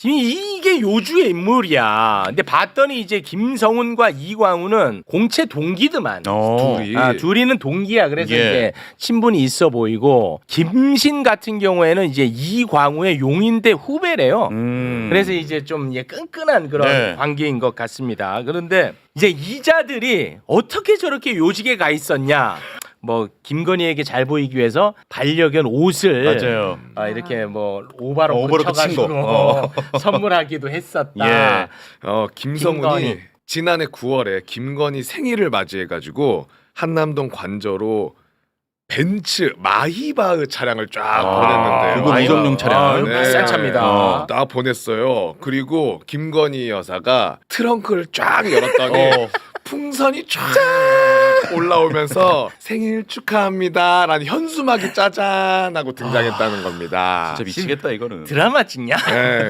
지금 이게 요주의 인물이야. 근데 봤더니 이제 김성훈과 이광우는 공채 동기드만. 어. 둘이. 아, 둘이는 동기야. 그래서 예. 이제 친분이 있어 보이고 김신 같은 경우에는 이제 이광우의 용인대 후배래요. 음. 그래서 이제 좀 예, 끈끈한 그런 네. 관계인 것 같습니다. 그런데 이제 이자들이 어떻게 저렇게 요직에 가 있었냐? 뭐 김건희에게 잘 보이기 위해서 반려견 옷을 맞아요. 아, 이렇게 뭐 오바로 어, 친 쳐가지고 거. 어. 선물하기도 했었다. 예. 어 김성훈이 김건희. 지난해 9월에 김건희 생일을 맞이해가지고 한남동 관저로 벤츠 마히바흐 차량을 쫙 아, 보냈는데 그거 무정용 차량. 아, 비싼 차입니다. 어. 나 보냈어요. 그리고 김건희 여사가 트렁크를 쫙 열었더니 어. 풍선이 쫙 올라오면서 생일 축하합니다라는 현수막이 짜잔 하고 등장했다는 겁니다. 진짜 미치겠다 이거는. 드라마 찍냐? 예.